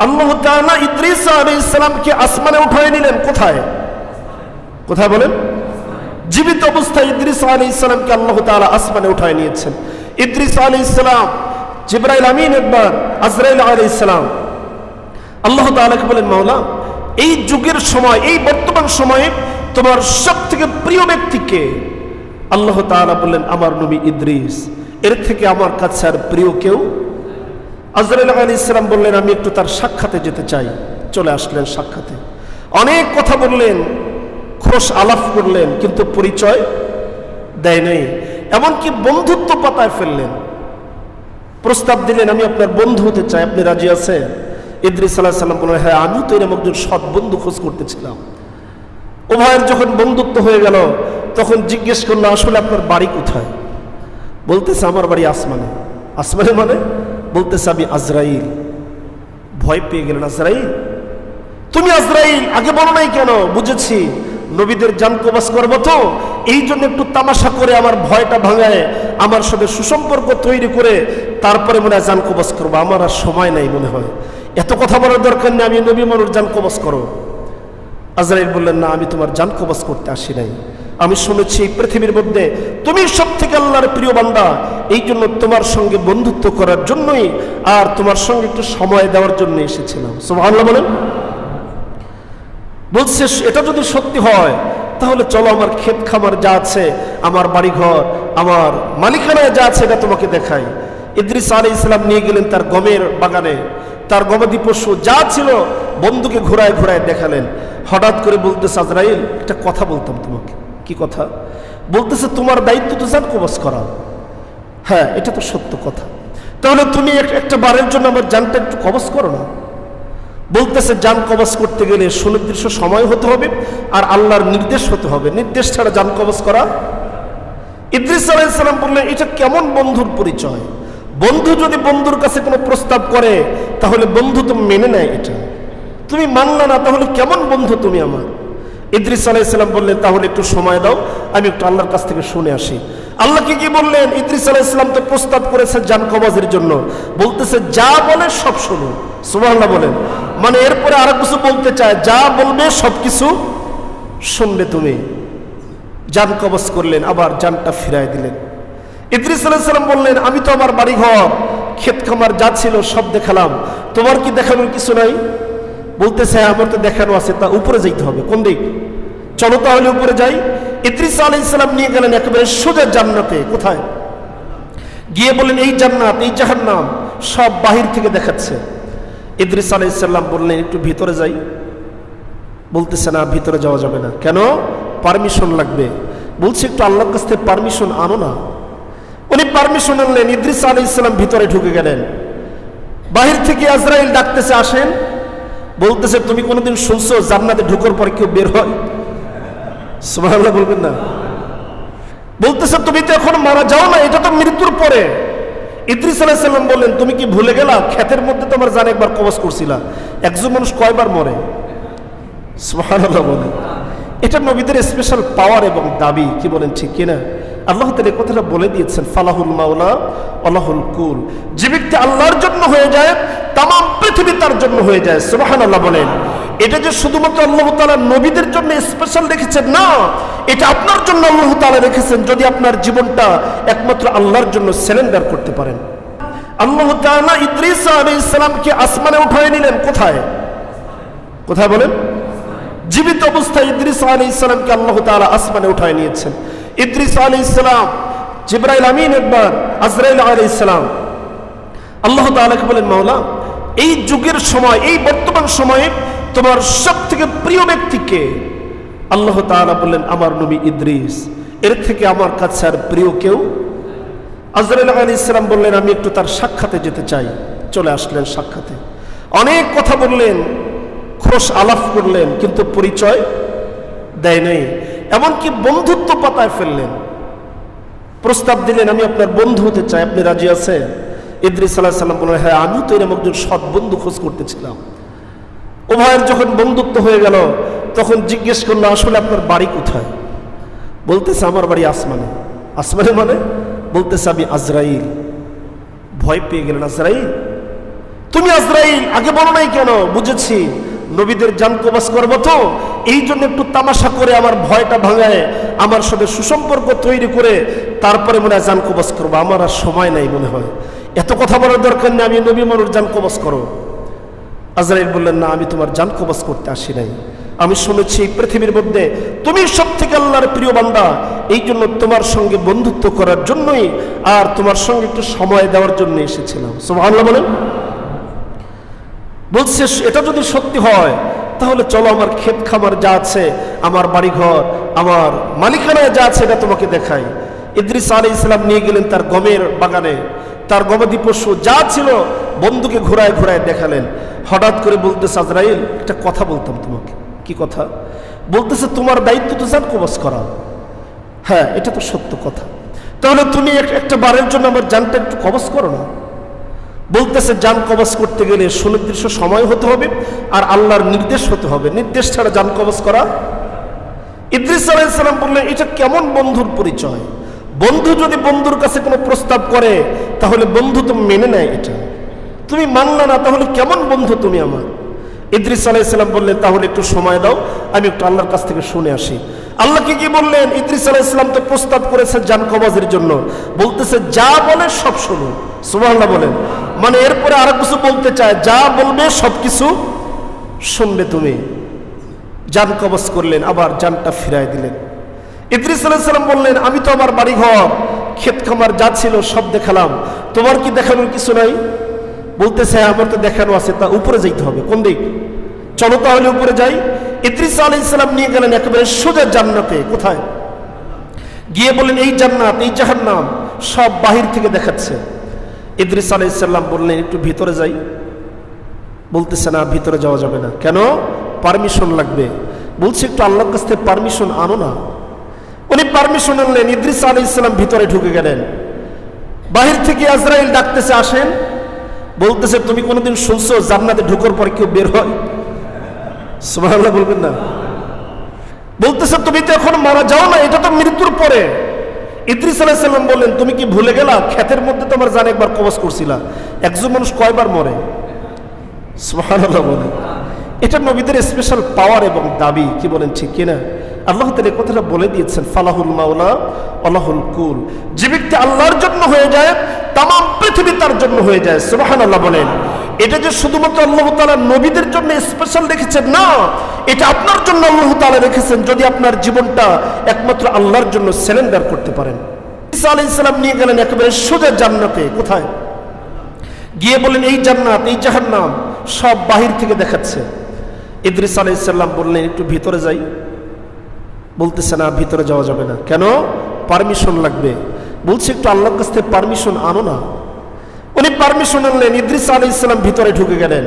আল্লাহ তাআলা ইদ্রিস আলাইহিস সালামকে আসমানে উঠায় নিলেন। কোথায়? কোথায় বলেন? জীবিত অবস্থায় ইদ্রিস আলাইহিস সালামকে আল্লাহ তাআলা আসমানে উঠায় নিয়েছেন। ইদ্রিস আলাইহিস সালাম, জিব্রাইল আমিন একবার, আজরাইল আলাইহিস সালাম। আল্লাহ তাআলাকে বলেন, মাওলা, এই যুগের সময়, এই বর্তমান সময়ে তোমার সব থেকে প্রিয় ব্যক্তিকে আল্লাহ তাআলা বললেন আমার নবী ইদ্রিস। এর থেকে আমার কাছে আর প্রিয় কেউ আজরাইল আলী ইসলাম বললেন, আমি একটু তার সাক্ষাতে যেতে চাই। চলে আসলেন সাক্ষাতে। অনেক কথা বললেন, খোশ আলাপ করলেন, কিন্তু পরিচয় দেয় নাই। এমনকি বন্ধুত্ব পাতায় ফেললেন। প্রস্তাব দিলেন, আমি আপনার বন্ধু হতে চাই, আপনি রাজি আছেন? ইদ্রিস আলাহ সাল্লাম বললেন হ্যাঁ আমি তো এরকম একজন সৎ বন্ধু খোঁজ করতেছিলাম। উভয়ের যখন বন্ধুত্ব হয়ে গেল, তখন জিজ্ঞেস করল, আসলে আপনার বাড়ি কোথায়? বলতেছে, আমার বাড়ি আসমানে। আসমানে মানে? বলতেছে আমি আজরাইল, ভয় পেয়ে গেলেন আজরাইল? তুমি আজরাইল, আগে বলো নাই কেন? বুঝেছি। নবীদের জান কবাস করব তো। এই জন্য একটু তামাশা করে আমার ভয়টা ভাঙায়, আমার সাথে সুসম্পর্ক তৈরি করে তারপরে মনে হয় জান কবাস করব। আমার আর সময় নাই মনে হয়। এত কথা বলার দরকার নেই, আমি নবী মানুষ জান কবাস করো। আজরাইল বললেন, না, আমি তোমার জান কবাস করতে আসি নাই। আমি শুনেছি পৃথিবীর মধ্যে তুমি সব থেকে আল্লাহর প্রিয় বান্দা। এই জন্য তোমার সঙ্গে বন্ধুত্ব করার জন্যই আর তোমার সঙ্গে একটু সময় দেওয়ার জন্য এসেছিলাম। সুবহানাল্লাহ বলেন। বলছে, এটা যদি সত্যি হয়, তাহলে চলো আমার ক্ষেত খামার যা আছে, আমার বাড়িঘর, আমার মালিকানায় যা আছে এটা তোমাকে দেখাই। ইদ্রিস আলী ইসলাম নিয়ে গেলেন তার গমের বাগানে। তার গবাদি পশু যা ছিল বন্ধুকে ঘোরায় ঘোরায় দেখালেন। হঠাৎ করে বলতেছে, আজরাইল, একটা কথা বলতাম তোমাকে। কি কথা? বলতেছে, তোমার দায়িত্ব তো জান কবচ করা। হ্যাঁ এটা তো সত্য কথা। তাহলে তুমি একটা বারের জন্য আমার জানটা একটু কবচ করো না। বলতেছে যান কবচ করতে গেলে সুনির্দিষ্ট সময় হতে হবে আর আল্লাহর নির্দেশ হতে হবে। নির্দেশ ছাড়া যান কবচ করা? ইদ্রিস আলাইসালাম বললেন, এটা কেমন বন্ধুর পরিচয়? বন্ধু যদি বন্ধুর কাছে কোনো প্রস্তাব করে, তাহলে বন্ধু তো মেনে নেয় এটা। তুমি মানলে না, তাহলে কেমন বন্ধু তুমি আমার? ইদ্রিস আলাইসালাম বললেন, তাহলে একটু সময় দাও, আমি একটু আল্লাহর কাছ থেকে শুনে আসি। আল্লাহকে কি বললেন? ইদ্রিস আলাইসালাম তো প্রস্তাব করেছে জান কবাজের জন্য। বলতেছে, যা বলে সব শোনো। সুবহানাল্লাহ বলেন। মানে এরপরে আরও কিছু বলতে চায়, যা বলবে সব কিছু শুনবে তুমি। জান কবচ করলেন, আবার জানটা ফিরাই দিলেন। ইদ্রিস আলাইসাল্লাম বললেন, আমি তো আমার বাড়িঘর, ক্ষেত খামার যা ছিল সব দেখালাম। তোমার কি দেখানোর কিছু নাই? বলতেছে "হ্যাঁ, আমার তো দেখানো আছে তা উপরে যাইতে হবে কোন দিক? চলো তাহলে উপরে যাই। ইদ্রিস আলাইসাল্লাম নিয়ে গেলেন একেবারে সোজা জান্নাতে কোথায়? গিয়ে বললেন এই জান্নাত এই জাহান্নাম সব বাহির থেকে দেখাচ্ছে। ইদ্রিস আলাইসাল্লাম বললেন একটু ভিতরে যাই। বলতেছে না ভিতরে যাওয়া যাবে না। কেন? পারমিশন লাগবে। বলছে একটু আল্লাহর কাছ থেকে পারমিশন আনো না। উনি পারমিশন আনলেন ইদ্রিস আলী ইসলাম ভিতরে ঢুকে গেলেন। বাহির থেকে আজরাইল ডাকতেছে আসেন। বলতেছে, তুমি কোনোদিন শুনছো জান্নাতে ঢুকোর পরে কেউ বের হয়? সুবহানাল্লাহ বলবেন না। বলতেছে, তুমি তো এখন মারা যাও না, এটা তো মৃত্যুর পরে। ইদ্রিস আলাইসাল্লাম বললেন, তুমি কি ভুলে গেলা? ক্ষেতের মধ্যে তোমার জান একবার কবচ করছিলা। একজন মানুষ কয়বার মরে? সুবহানাল্লাহ বলেন এটা নবীদের স্পেশাল পাওয়ার এবং দাবি, কি বলেন ঠিক কিনা? আল্লাহ তালা কথাটা বলে দিয়েছেন, ফালাহুল মাওলা, আল্লাহুল কুল। যে ব্যক্তি আল্লাহর জন্য হয়ে যায় তাম পৃথিবী তার জন্য হয়ে যায় সুবাহান আল্লাহ বলেন। এটা যে শুধুমাত্র আল্লাহ তালা নবীদের জন্য স্পেশাল রেখেছেন না, এটা আপনার জন্য আল্লাহ তালা রেখেছেন যদি আপনার জীবনটা একমাত্র আল্লাহর জন্য সিলিন্ডার করতে পারেন। আল্লাহ তাআলা ইদ্রিস আলাইহিস সালামকে আসমানে উঠায় নিলেন, কোথায়? কোথায় বলেন? জীবিত অবস্থায় ইদ্রিস আলী ইসলামকে আল্লাহ তাআলা আসমানে উঠায় নিয়েছেন। ইদ্রিস আলী ইসলাম জিব্রাইল আমিন একবার, আজরাইল আলী ইসলাম আল্লাহ তাআলাকে বলেন, মাওলা, এই যুগের সময়, এই বর্তমান সময়ে তোমার সব থেকে প্রিয় ব্যক্তিকে আল্লাহ তাআলা বললেন, আমার নবী ইদ্রিস। এর থেকে আমার কাছে আর প্রিয় কেউ? আজরাইল আলী ইসলাম বললেন, আমি একটু তার সাক্ষাতে যেতে চাই। চলে আসলেন সাক্ষাতে। অনেক কথা বললেন খোশ আলাপ করলেন, কিন্তু পরিচয় দেয় নাই। এমনকি বন্ধুত্ব পাতায় ফেললেন। প্রস্তাব দিলেন, আমি আপনার বন্ধু হতে চাই, আপনি রাজি আছেন? ইদ্রিস আলাহ সাল্লাম বললেন হ্যাঁ আমি তো এরকম একজন সৎ বন্ধু খোঁজ করতেছিলাম। উভয়ের যখন বন্ধুত্ব হয়ে গেল, তখন জিজ্ঞেস করল, আসলে আপনার বাড়ি কোথায়? বলতেছে, আমার বাড়ি আসমানে। আসমানে মানে? বলতেছে, আমি আজরাইল। ভয় পেয়ে গেলেন, আজরাইল? তুমি আজরাইল? আগে বলো নাই কেন? বুঝেছি। নবীদের জান কবাস করব তো এই জন্য একটু তামাশা করে আমার ভয়টা ভাঙায়, আমার সাথে সুসম্পর্ক তৈরি করে তারপরে মনে হয় জান কবাস করব। আমার আর সময় নাই মনে হয়। এত কথা বলার দরকার নেই, আমি নবী মানুষ জান কবাস করো। আজরাইল বললেন, না, আমি তোমার জান কবাস করতে আসি নাই। আমি শুনেছি এই পৃথিবীর মধ্যে তুমি সব থেকে আল্লাহর প্রিয় বান্দা। এই জন্য তোমার সঙ্গে বন্ধুত্ব করার জন্যই আর তোমার সঙ্গে একটু সময় দেওয়ার জন্য এসেছিলাম। সুবহানাল্লাহ বলেন। বলছে, এটা যদি সত্যি হয়, তাহলে চলো আমার ক্ষেত খামার যা আছে, আমার বাড়িঘর, আমার মালিকানায় যা আছে, এটা তোমাকে দেখাই। ইদ্রিস আলী ইসলাম নিয়ে গেলেন তার গমের বাগানে। তার গবাদি পশু যা ছিল, বন্ধুকে ঘোরায় ঘোরায় দেখালেন। হঠাৎ করে বলতেছে, আজরাইল, একটা কথা বলতাম তোমাকে। কি কথা? বলতেছে, তোমার দায়িত্ব তো জান কবচ করা। হ্যাঁ এটা তো সত্য কথা। তাহলে তুমি একটা বারের জন্য আমার জানটা একটু কবচ করো না। বলতেছে, যান কবচ করতে গেলে সুনির্দিষ্ট সময় হতে হবে আর আল্লাহর নির্দেশ হতে হবে। নির্দেশ ছাড়া যান কবচ করা? ইদ্রিস আলাইসালাম বললেন, এটা কেমন বন্ধুর পরিচয়? বন্ধু যদি বন্ধুর কাছে কোনো প্রস্তাব করে, তাহলে বন্ধু তো মেনে নেয় এটা। তুমি মানলে না, তাহলে কেমন বন্ধু তুমি আমার? ইদ্রিস আলাইসালাম বললেন, তাহলে একটু সময় দাও, আমি একটু আল্লাহর কাছ থেকে শুনে আসি। আল্লাহকে কি বললেন? ইদ্রিস আলাইসালাম তো প্রস্তাব করেছে জান কবাজের জন্য। বলতেছে, যা বলে সব শোনো। সুবহানাল্লাহ বলেন। মানে এরপরে আরও কিছু বলতে চায় যা বলবে সব কিছু শুনবে তুমি। জান কবজ করলেন আবার জানটা ফিরাই দিলেন। ইদ্রিস বললেন আমি তো আমার বাড়িঘর ক্ষেত খামার যা ছিল সব দেখালাম। তোমার কি দেখানোর কিছু নাই? বলতেছে "হ্যাঁ, আমার তো দেখানো আছে তা উপরে যাইতে হবে। কোন দিক? চলো তাহলে উপরে যাই। ইদ্রিস আলাইসালাম নিয়ে গেলেন একেবারে সোজা জান্নাতে। কোথায়? গিয়ে বললেন এই জান্নাত এই জাহান্নাম সব বাহির থেকে দেখাচ্ছে। ইদ্রিস আলাইসাল্লাম বললেন, একটু ভিতরে যাই। বলতেছে, না, ভিতরে যাওয়া যাবে না। কেন? পারমিশন লাগবে। বলছে, একটু আল্লাহর কাছ থেকে পারমিশন আনো না। উনি পারমিশন আনলেন, ইদ্রিস আলী ইসলাম ভিতরে ঢুকে গেলেন। বাহির থেকে আজরাইল ডাকতেছে, আসেন। বলতেছে, তুমি কোনোদিন শুনছো জান্নাতে ঢুকোর পরে কেউ বের হয়? সুবহানাল্লাহ বলবেন না। বলতেছে, তুমি তো এখন মারা যাও না, এটা তো মৃত্যুর পরে। ইদ্রিস আলাইসাল্লাম বললেন, তুমি কি ভুলে গেলা? ক্ষেতের মধ্যে তোমার জান একবার কবচ করছিলা। একজন মানুষ কয়বার মরে? সুবহানাল্লাহ বলেন এটা নবীদের স্পেশাল পাওয়ার এবং দাবি। কি বলেন, ঠিক কিনা? আল্লাহ তালা কথাটা বলে দিয়েছেন, ফালাহুল মাওলা আল্লাহুল কুল। যে ব্যক্তি আল্লাহর জন্য হয়ে যায় তাম পৃথিবী তার জন্য হয়ে যায়। সুবাহান আল্লাহ বলেন। এটা যে শুধুমাত্র আল্লাহ তালা নবীদের জন্য স্পেশাল রেখেছেন, না। এটা আপনার জন্য আল্লাহ তালা রেখেছেন, যদি আপনার জীবনটা একমাত্র আল্লাহর জন্য সিলিন্ডার করতে পারেন। ঈসা আলাইহিস সালাম নিয়ে গেলেন একেবারে সোজা জান্নাতে, কোথায়? গিয়ে বললেন, এই জান্নাত, এই জাহান্নাম সব বাহির থেকে দেখাচ্ছে। ইদ্রিস আলাইসাল্লাম বললেন, একটু ভিতরে যাই। বলতেছে, না, ভিতরে যাওয়া যাবে না। কেন? পারমিশন লাগবে। বলছে, একটু আল্লাহর কাছ থেকে পারমিশন আনো না। উনি পারমিশন নিলেন ইদ্রিস আলাইসাল্লাম ভিতরে ঢুকে গেলেন।